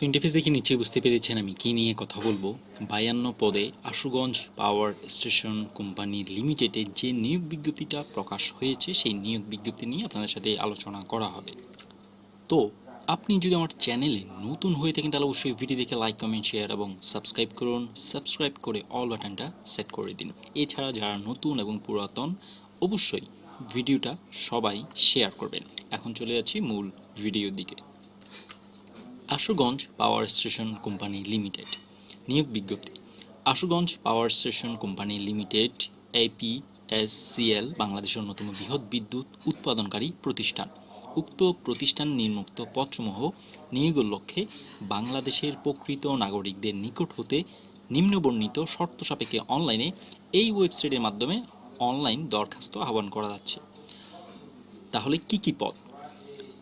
তো ইন্টারফেস দেখে নিচে বুঝতে পেরেছেন আমি কী নিয়ে কথা বলব। বায়ান্ন পদে আশুগঞ্জ পাওয়ার স্টেশন কোম্পানি লিমিটেডে যে নিয়োগ বিজ্ঞপ্তিটা প্রকাশ হয়েছে, সেই নিয়োগ বিজ্ঞপ্তি নিয়ে আপনাদের সাথে আলোচনা করা হবে। তো আপনি যদি আমার চ্যানেলে নতুন হয়ে থাকেন, তাহলে অবশ্যই ভিডিও দেখে লাইক কমেন্ট শেয়ার এবং সাবস্ক্রাইব করুন। সাবস্ক্রাইব করে অল বাটনটা সেট করে দিন। এছাড়া যারা নতুন এবং পুরাতন, অবশ্যই ভিডিওটা সবাই শেয়ার করবেন। এখন চলে যাচ্ছি মূল ভিডিওর দিকে। Ashuganj power station company limited. নিয়োগ বিজ্ঞপ্তি। Ashuganj power station company limited APSCL বাংলাদেশের অন্যতম বৃহৎ বিদ্যুৎ উৎপাদনকারী প্রতিষ্ঠান। উক্ত প্রতিষ্ঠান নির্মুক্ত পথসমূহ নিয়োগের লক্ষ্যে বাংলাদেশের প্রকৃত নাগরিকদের নিকট হতে নিম্নবর্ণিত শর্ত সাপেক্ষে অনলাইনে এই ওয়েবসাইটের মাধ্যমে অনলাইন দরখাস্ত আহ্বান করা যাচ্ছে। তাহলে কি কি পদ?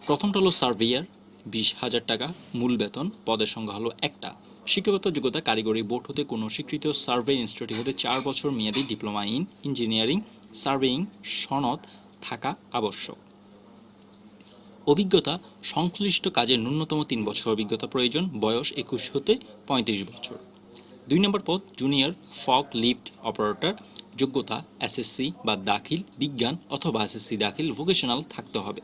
প্রথমটা হলো সার্ভেয়ার বিশ হাজার টাকা মূল বেতন, পদের সংখ্যা হলো একটা। শিক্ষাগত যোগ্যতা কারিগরি বোর্ড হতে কোনো স্বীকৃত সার্ভে ইনস্টিটিউট হতে চার বছর মেয়াদী ডিপ্লোমা ইন ইঞ্জিনিয়ারিং সার্ভেইং সনদ থাকা আবশ্যক। অভিজ্ঞতা, সংশ্লিষ্ট কাজের ন্যূনতম তিন বছর অভিজ্ঞতা প্রয়োজন, বয়স একুশ হতে পঁয়ত্রিশ বছর। দুই নম্বর পদ জুনিয়র ফক লিফট অপারেটর যোগ্যতা এসএসসি বা দাখিল বিজ্ঞান অথবা এসএসসি দাখিল ভোকেশনাল থাকতে হবে।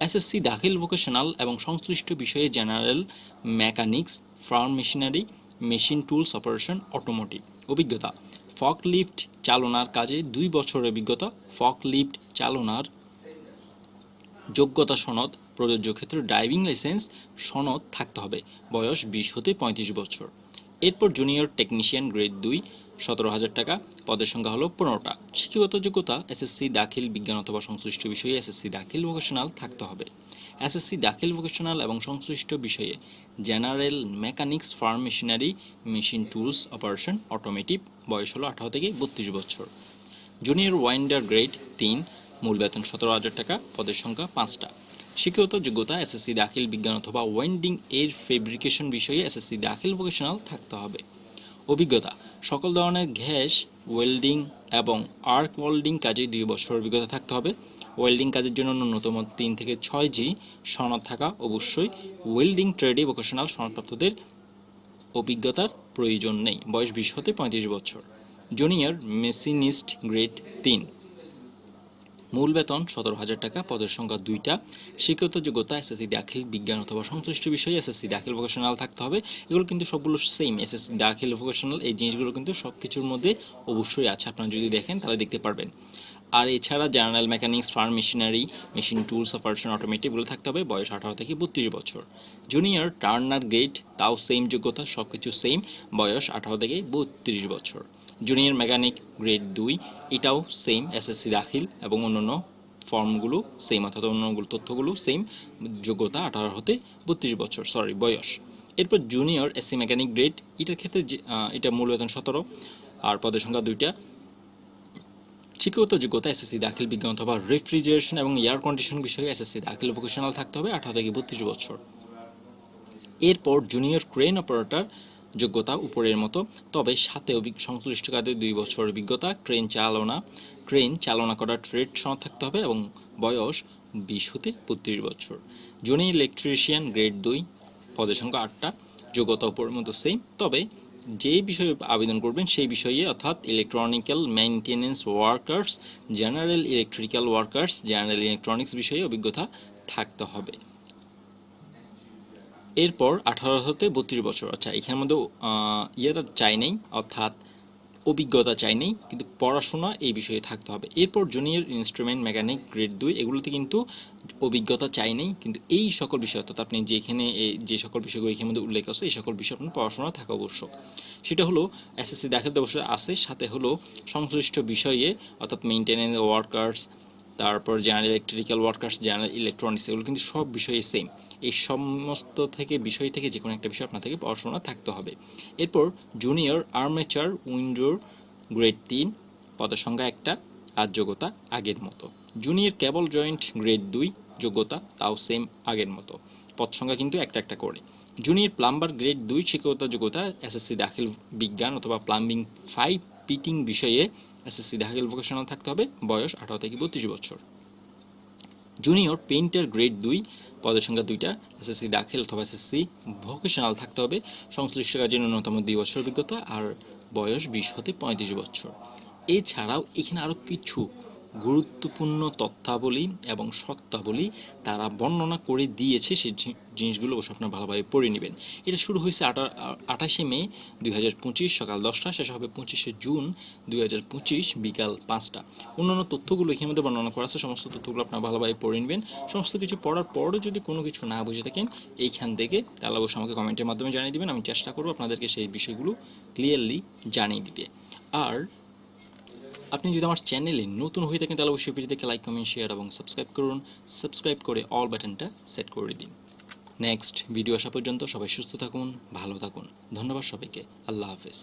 এসএসসি দাখিল ভোকেশনাল এবং সংশ্লিষ্ট বিষয়ে general mechanics farm machinery machine tools operation automotive অভিজ্ঞতা ফক লিফট চালনার কাজে দুই বছরের অভিজ্ঞতা ফক লিফট চালনার যোগ্যতা সনদ, প্রযোজ্য ক্ষেত্রে ড্রাইভিং লাইসেন্স সনদ থাকতে হবে। বয়স বিশ হতে পঁয়ত্রিশ বছর। এরপর জুনিয়র টেকনিশিয়ান গ্রেড দুই, সতেরো হাজার টাকা, পদের সংখ্যা হলো পনেরোটা। শিক্ষাগত যোগ্যতা এসএসসি দাখিল, বিজ্ঞান অথবা সংশ্লিষ্ট বিষয়ে এসএসসি দাখিল ভোকেশনাল থাকতে হবে। এসএসসি দাখিল ভোকেশনাল এবং সংশ্লিষ্ট বিষয়ে general mechanics farm machinery machine tools operation automotive বয়স হলো আঠারো থেকে বত্রিশ বছর। জুনিয়র ওয়াইন্ডার গ্রেড তিন, মূল বেতন সতেরো হাজার টাকা, পদের সংখ্যা পাঁচটা। শিক্ষাগত যোগ্যতা এসএসসি দাখিল বিজ্ঞান অথবা ওয়েন্ডিং এর ফেব্রিকেশন বিষয়ে এসএসসি দাখিল ভোকেশনাল থাকতে হবে। অভিজ্ঞতা, সকল ধরনের গ্যাস ওয়েল্ডিং এবং আর্ক ওয়েল্ডিং কাজে দুই বছর অভিজ্ঞতা থাকতে হবে। ওয়েল্ডিং কাজের জন্য ন্যূনতম তিন থেকে ছয় জি সনদ থাকা অবশ্যই। ওয়েল্ডিং ট্রেডে ভোকেশনাল সনদপ্রাপ্তদের অভিজ্ঞতার প্রয়োজন নেই। বয়স বিশ হতে পঁয়ত্রিশ বছর। জুনিয়র মেশিনিস্ট গ্রেড তিন। মূল বেতন সতেরো হাজার টাকা, পদের সংখ্যা দুইটা। শিক্ষাগত যোগ্যতা এসএসসি দাখিল, বিজ্ঞান অথবা সংশ্লিষ্ট বিষয়ে এসএসসি দাখিল ভোকেশনাল থাকতে হবে। এগুলো কিন্তু সবগুলো সেম এসএসসি দাখিল ভোকেশনাল এই জিনিসগুলো কিন্তু সব কিছুর মধ্যে অবশ্যই আছে। আপনারা যদি দেখেন, তাহলে দেখতে পারবেন। আর এছাড়া general mechanics farm machinery machine tools operation automotive এগুলো থাকতে হবে বয়স আঠারো থেকে বত্রিশ বছর। জুনিয়র টার্নার গেট তাও সেম যোগ্যতা সব কিছু সেম বয়স আঠারো থেকে বত্রিশ বছর। জুনিয়র মেকানিক গ্রেড দুই, এটাও সেম এসএসসি দাখিল এবং অন্যান্য ফর্মগুলো সেম অর্থাৎ অন্যগুলো তথ্যগুলো সেম যোগ্যতা আঠারো হতে বত্রিশ বছর সরি বয়স। এরপর জুনিয়র এসসি মেকানিক গ্রেড এটার ক্ষেত্রে এটা মূল বেতন সতেরো, আর পদের সংখ্যা দুইটা। শিক্ষাগত যোগ্যতা এসএসসি দাখিল, বিজ্ঞান অথবা রেফ্রিজারেশন এবং এয়ার কন্ডিশন বিষয়ে এসএসসি দাখিল ভোকেশনাল থাকতে হবে আঠারো থেকে বত্রিশ বছর। এরপর জুনিয়র ক্রেন অপারেটর যোগ্যতা, উপরের মতো। তবে সাথে সংশ্লিষ্ট কাজে দুই বছর অভিজ্ঞতা, ক্রেন চালনা ক্রেন চালনা করার ট্রেড সনদ থাকতে হবে এবং বয়স বিশ হতে বত্রিশ বছর। জুনিয়র ইলেকট্রিশিয়ান গ্রেড দুই, পদের সংখ্যা আটটা, যোগ্যতা, উপরের মতো সেম তবে যে বিষয়ে আবেদন করবেন সেই বিষয়ে অর্থাৎ electronical maintenance workers general electrical workers general electronics বিষয়ে অভিজ্ঞতা থাকতে হবে। এরপর আঠারো হতে বত্রিশ বছর। আচ্ছা এখানের মধ্যে ইয়েটা চাই নেই, অর্থাৎ অভিজ্ঞতা চাই নেই, কিন্তু পড়াশোনা এই বিষয়ে থাকতে হবে। এরপর জুনিয়র ইনস্ট্রুমেন্ট মেকানিক গ্রেড দুই, এগুলোতে কিন্তু অভিজ্ঞতা চাই নেই, কিন্তু এই সকল বিষয়, অর্থাৎ আপনি যেখানে এই- যে সকল বিষয়গুলো এখানের মধ্যে উল্লেখ আছে, এই সকল বিষয় আপনার পড়াশোনা থাকা আবশ্যক। সেটা হলো এসএসসি দেখাতে অবশ্যই আছে, সাথে হলো সংশ্লিষ্ট বিষয়ে, অর্থাৎ মেনটেনেন্স ওয়ার্কার্স তারপর general electrical workers general electronics এগুলো কিন্তু সব বিষয়ে সেম এই সমস্ত থেকে, বিষয় থেকে যে কোনো একটা বিষয় আপনার থেকে পড়াশোনা থাকতে হবে। এরপর জুনিয়র আর্মেচার উইন্ডোর গ্রেড তিন পদের সংখ্যা একটা, আর যোগ্যতা আগের মতো। জুনিয়র কেবল জয়েন্ট গ্রেড দুই, যোগ্যতা তাও সেম আগের মতো। পদ সংখ্যা কিন্তু একটা একটা করে। জুনিয়র প্লাম্বার গ্রেড দুই, শিক্ষকতা, যোগ্যতা এসএসসি দাখিল বিজ্ঞান অথবা প্লাম্বিং ফাইভ পিটিং বিষয়ে এসএসসি গেল ভোকেশনাল থাকতে হবে, বয়স আঠারো থেকে বত্রিশ বছর। জুনিয়র পেইন্টার গ্রেড দুই, পদের সংখ্যা দুইটা এসএসসি দাখিল অথবা এসএসসি ভোকেশনাল থাকতে হবে, সংশ্লিষ্ট কাজে ন্যূনতম দুই বছর অভিজ্ঞতা আর বয়স বিশ হতে পঁয়ত্রিশ বছর। এছাড়াও এখানে আরও কিছু গুরুত্বপূর্ণ তথ্যাবলী এবং শর্তাবলী তারা বর্ণনা করে দিয়েছে সেই জিনিসগুলো অবশ্য আপনারা ভালোভাবে পড়ে নেবেন। এটা শুরু হয়েছে আটা, আঠাশে মে দুই হাজার পঁচিশ সকাল দশটা, শেষ হবে পঁচিশে জুন দুই হাজার পঁচিশ বিকাল পাঁচটা। অন্যান্য তথ্যগুলো এখানে মধ্যে বর্ণনা করা আছে, সমস্ত তথ্যগুলো আপনারা ভালোভাবে পড়ে নেবেন। সমস্ত কিছু পড়ার পরও যদি কোনো কিছু না বুঝে থাকেন, এইখান থেকে তাহলে অবশ্যই আমাকে কমেন্টের মাধ্যমে জানিয়ে দিবেন, আমি চেষ্টা করব আপনাদেরকে সেই বিষয়গুলো ক্লিয়ারলি জানিয়ে দিতে। আর আপনি যদি আমার চ্যানেলে নতুন হয়ে থাকেন, তাহলে অবশ্যই ভিডিওতে লাইক কমেন্ট শেয়ার এবং সাবস্ক্রাইব করুন। সাবস্ক্রাইব করে অল বাটনটা সেট করে দিন। নেক্সট ভিডিও আসা পর্যন্ত সবাই সুস্থ থাকুন, ভালো থাকুন। ধন্যবাদ সবাইকে। আল্লাহ হাফেজ।